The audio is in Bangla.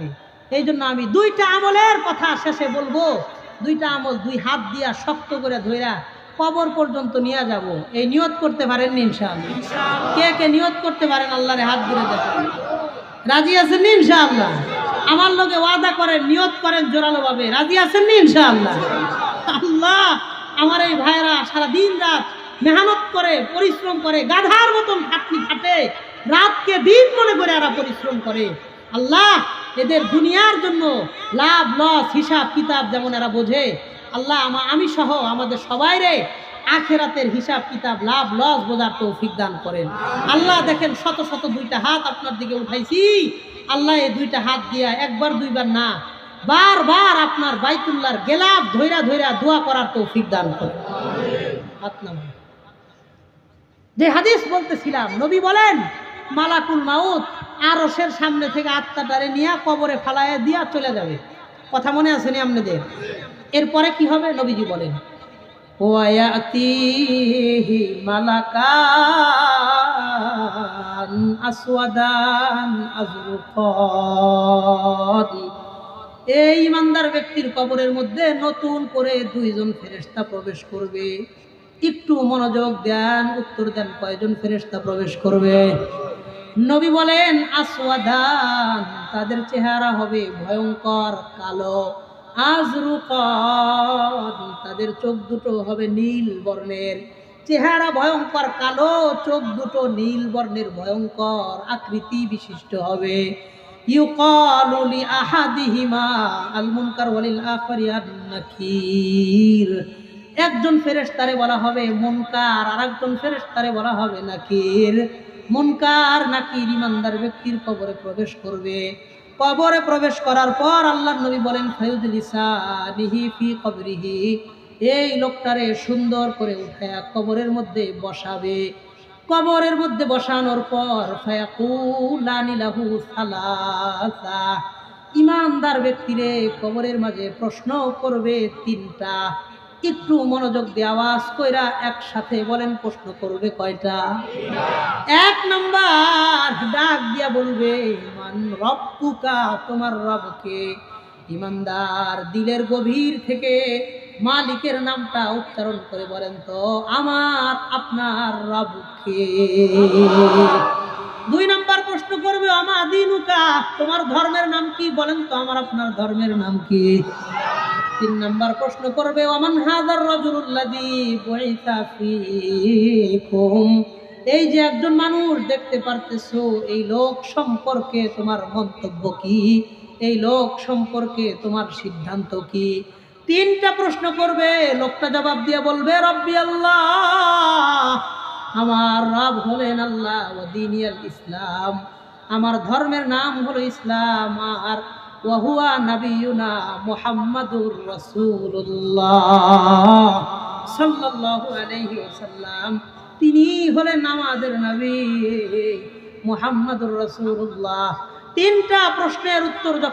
রাখবে এই জন্য আমি দুইটা আমলের কথা শেষে বলব। দুইটা আমল দুই হাত দিয়া শক্ত করে ধইরা কবর পর্যন্ত নিয়ে যাব। এই নিয়ত করতে পারেন ইনশাআল্লাহ। কে কে নিয়ত করতে পারেন আল্লাহরে হাত ধরে দেখেন। রাজি আছেন ইনশাআল্লাহ? আমার লোকে ওয়াদা করেন নিয়ত করেন জোরালো ভাবে রাজি আছেন ইনশাআল্লাহ? আল্লাহ আমার এই ভাইরা সারা দিন রাত মেহনত করে পরিশ্রম করে গাধার মতন খাটনি খাটে রাতকে দিন মনে করে এরা পরিশ্রম করে। আল্লাহ এদের দুনিয়ার জন্য লাভ, লস, হিসাব, কিতাব যেমন এরা বোঝে, আল্লাহ আমা- সহ আমাদের সবাই রে আখেরাতের হিসাব, কিতাব, লাভ, লস বোঝার তৌফিক দান করেন। আল্লাহ দেখেন শত শত দুইটা হাত আপনার দিকে উঠাইছি। আল্লাহ এই দুইটা হাত দিয়া একবার, দুইবার না, বারবার আপনার বাইতুল্লার গেলাপ ধৈরা ধৈরা দোয়া করার তৌফিক দান করেন। হাত। যে হাদিস বলতেছিলাম, নবী বলেন, মালাকুল মাউত আরসের সামনে থেকে আত্মা আত্মাটারে নিয়ে কবরে ফালাইয়া দিয়া চলে যাবে। কথা মনে আছে নি আপনাদের? এরপরে কি হবে? নবীজি বলেন ওয়ায়াতিহি মালাকান আসওয়াদান আজরুকান এই ইমানদার ব্যক্তির কবরের মধ্যে নতুন করে দুইজন ফেরেশতা প্রবেশ করবে। একটু মনোযোগ দেন, উত্তর দেন কয়জন ফেরেশতা প্রবেশ করবে। নবী বলেন আসওয়াদান তাদের চেহারা হবে ভয়ঙ্কর, কালো আজরুকান তাদের চোখ দুটো হবে নীল বর্ণের। চেহারা ভয়ঙ্কর, কালো, চোখ দুটো নীল বর্ণের, ভয়ঙ্কর আকৃতি বিশিষ্ট হবে। ইউকালু লি আহাদিহিমা আল মুনকার ওয়ালিল নাকির একজন ফেরেশতারে বলা হবে মুনকার আর একজন ফেরেশতারে বলা হবে নাকির। মুনকার নাকি ইমানদার ব্যক্তির কবরে প্রবেশ করবে? কবরে প্রবেশ করার পর আল্লাহ নবী বলেন ফি কবরিহি। এই লোকটারে সুন্দর করে উঠায়া কবরের মধ্যে বসাবে। কবরের মধ্যে বসানোর পর ইমানদার ব্যক্তিরে কবরের মাঝে প্রশ্ন করবে তিনটা। একটু মনোযোগ দিয়ে কইরা একসাথে বলেন, প্রশ্ন করবে কয়টা? এক নাম্বার, ডাক দিয়া বলবে, মান রব্বুকা, তোমার রবকে? ইমানদার দিলের গভীর থেকে মালিকের নামটা উচ্চারণ করে বলেন তো, আমার, আপনার রবকে? দুই নাম্বার প্রশ্ন করবে আমার দিনুকা, তোমার ধর্মের নাম কি? বলেন তো, আমার, আপনার ধর্মের নাম কি? তিন নাম্বার প্রশ্ন করবে ওমান বইতা ফিকুম? এই যে একজন মানুষ দেখতে পারতেছো, এই লোক সম্পর্কে তোমার মন্তব্য কি? এই লোক সম্পর্কে তোমার সিদ্ধান্ত কি? তিনটা প্রশ্ন করবে লোকটা জবাব দিয়ে বলবে, রব্বি আল্লাহ, আমার রব হলেন আল্লাহ দিনিয়াল ইসলাম, আমার ধর্মের নাম হলো ইসলাম, আর তিনি হলেন আমাদের নবী মোহাম্মদুর রাসূলুল্লাহ। তিনটা প্রশ্নের উত্তর